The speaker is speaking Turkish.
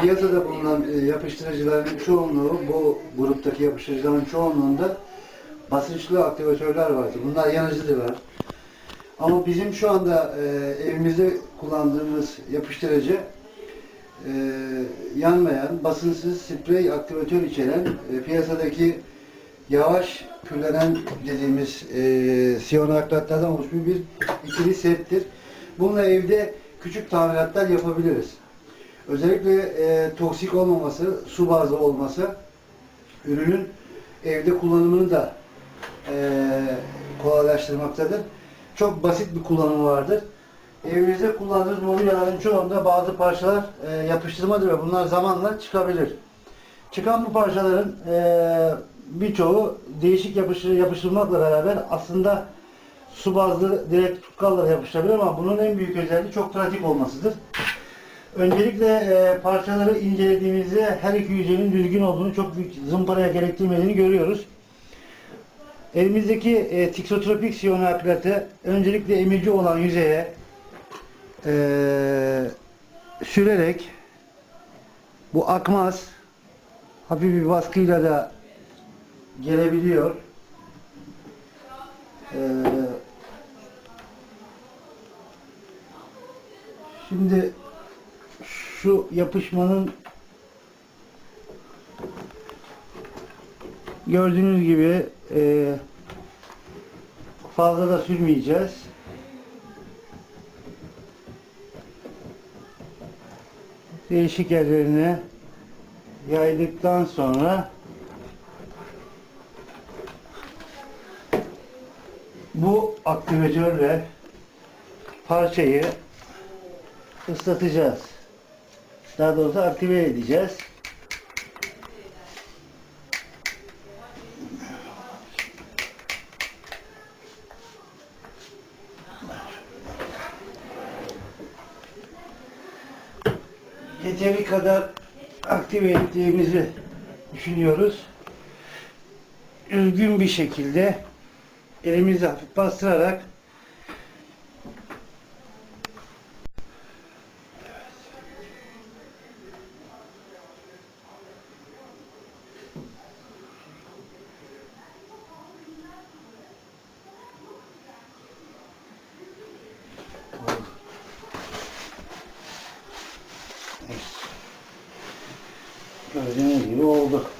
piyasada bulunan e, yapıştırıcıların çoğunluğu, bu gruptaki yapıştırıcıların çoğunluğunda basınçlı aktivatörler vardır. Bunlar yanıcıdırlar. Ama bizim şu anda e, evimizde kullandığımız yapıştırıcı e, yanmayan, basınsız sprey aktivatör içeren e, piyasadaki yavaş küllenen dediğimiz e, siyonaklatlardan oluşmuş bir ikili settir. Bununla evde küçük tamiratlar yapabiliriz. Özellikle e, toksik olmaması, su bazlı olması ürünün evde kullanımını da e, kolaylaştırmaktadır. Çok basit bir kullanımı vardır. Evimizde kullandığımız mobilyaların çoğunda bazı parçalar e, yapıştırmadır ve bunlar zamanla çıkabilir. Çıkan bu parçaların e, birçoğu değişik yapıştır yapıştırmakla beraber aslında su bazlı direkt tutkalla yapışabilir ama bunun en büyük özelliği çok pratik olmasıdır. Öncelikle e, parçaları incelediğimizde her iki yüzeyin düzgün olduğunu, çok büyük zımparaya gerektirmediğini görüyoruz. Elimizdeki e, tiksotropik siyonaklatı öncelikle emici olan yüzeye e, sürerek bu akmaz hafif bir baskıyla da gelebiliyor. E, şimdi şu yapışmanın gördüğünüz gibi e, fazla da sürmeyeceğiz. Değişik yerlerine yaydıktan sonra bu aktivatörle parçayı ıslatacağız. Daha doğrusu aktive edeceğiz. Yeteri kadar aktive ettiğimizi düşünüyoruz. Üzgün bir şekilde elimizi hafif bastırarak Gördüğünüz gibi oldu.